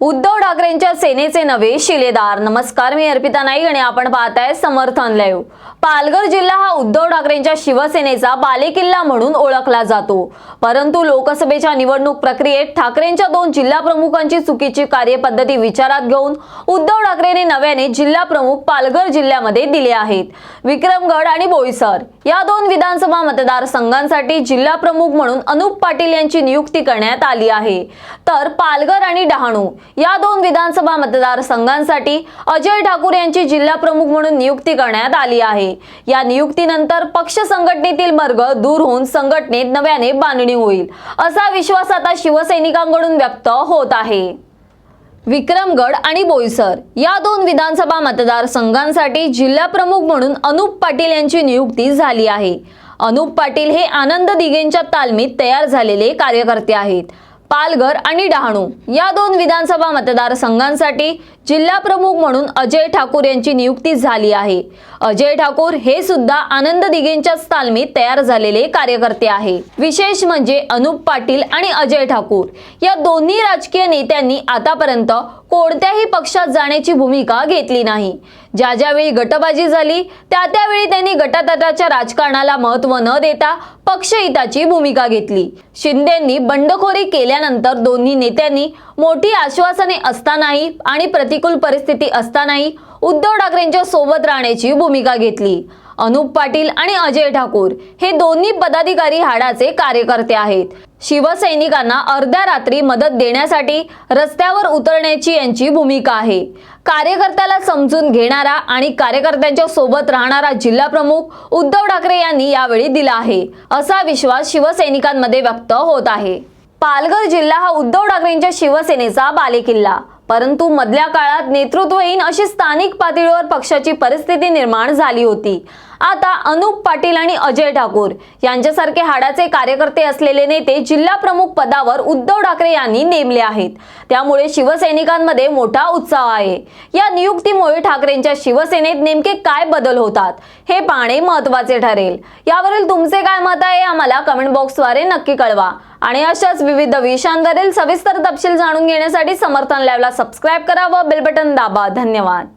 उद्धव ठाकरेंच्या सेनेचे नवे शिलेदार. नमस्कार मी अर्पिता नाईक आणि आपण पाहताय समर्थन लाईव्ह. पालघर जिल्हा हा उद्धव ठाकरेंच्या शिवसेनेचा बालेकिल्ला म्हणून ओळखला जातो. परंतु लोकसभेच्या निवडणूक प्रक्रियेत ठाकरेंच्या दोन जिल्हा प्रमुखांची चुकीची कार्यपद्धती विचारात घेऊन उद्धव ठाकरेंनी नव्याने जिल्हा प्रमुख पालघर जिल्ह्यामध्ये दिले आहेत. विक्रमगड आणि बोईसर या दोन विधानसभा मतदारसंघांसाठी जिल्हा प्रमुख म्हणून अनुप पाटील यांची नियुक्ती करण्यात आली आहे. तर पालघर आणि डहाणू या दोन विधानसभा मतदारसंघांसाठी अजय ठाकूर यांची जिल्हा प्रमुख म्हणून नियुक्ती करण्यात आली आहे. या नियुक्तीनंतर पक्ष संघटनेतील वर्ग दूर होऊन संघटनेत नव्याने बांधणी होईल असा विश्वास आता शिवसैनिकांकडून व्यक्त होत आहे. विक्रमगड आणि बोईसर या दोन विधानसभा मतदारसंघांसाठी जिल्हा प्रमुख म्हणून अनुप पाटील यांची नियुक्ती झाली आहे. अनुप पाटील हे आनंद दिघेंच्या तालमीत तयार झालेले कार्यकर्ते आहेत. पालघर आणि डहाणू या दोन विधानसभा मतदारसंघांसाठी जिल्हा प्रमुख म्हणून अजय ठाकूर यांची नियुक्ती झाली आहे. अजय ठाकूर हे सुद्धा आनंद दिघेंच्याच तालमीत तयार झालेले कार्यकर्ते आहे. विशेष म्हणजे अनुप पाटील आणि अजय ठाकूर या दोन्ही राजकीय नेत्यांनी आतापर्यंत कोणत्याही पक्षात जाण्याची भूमिका घेतली नाही. ज्या ज्यावेळी गटबाजी झाली त्या त्यावेळी त्यांनी गटातटाच्या राजकारणाला महत्त्व न देता पक्षहिताची भूमिका घेतली. शिंदेंनी बंडखोरी केल्यानंतर दोन्ही नेत्यांनी मोठी आश्वासने असतानाही आणि प्रतिकूल परिस्थिती असतानाही उद्धव ठाकरेंच्या सोबत राहण्याची भूमिका घेतली. अनुप पाटील आणि अजय ठाकूर हे दोन्ही पदाधिकारी हाडाचे कार्यकर्ते आहेत. शिवसैनिकांना अर्ध्या रात्री मदत देण्यासाठी रस्त्यावर उतरण्याची यांची भूमिका आहे. कार्यकर्त्याला समजून घेणारा आणि कार्यकर्त्यांच्या सोबत राहणारा जिल्हा प्रमुख उद्धव ठाकरे यांनी यावेळी दिला आहे. असा विश्वास शिवसैनिकांमध्ये व्यक्त होत आहे. पालघर जिल्हा हा उद्धव ठाकरेंच्या शिवसेनेचा बालेकिल्ला. परंतु मधल्या काळात नेतृत्वहीन अशी स्थानिक पातळीवर पक्षाची परिस्थिती निर्माण झाली होती. आता अनुप पाटील आणि अजय ठाकूर यांच्यासारखे हाडाचे कार्यकर्ते असलेले नेते जिल्हा प्रमुख पदावर उद्धव ठाकरे यांनी नेमले आहेत. त्यामुळे शिवसैनिकांमध्ये मोठा उत्साह आहे. या नियुक्तीमुळे ठाकरेंच्या शिवसेनेत नेमके काय बदल होतात हे पाहणे महत्त्वाचे ठरेल. यावरील तुमचे काय मत आहे आम्हाला कमेंट बॉक्सद्वारे नक्की कळवा. आणि अशाच विविध विषयांवरील सविस्तर तपशील जाणून घेण्यासाठी समर्थन लाईव्हला सबस्क्राईब करा व बेल बटन दाबा. धन्यवाद.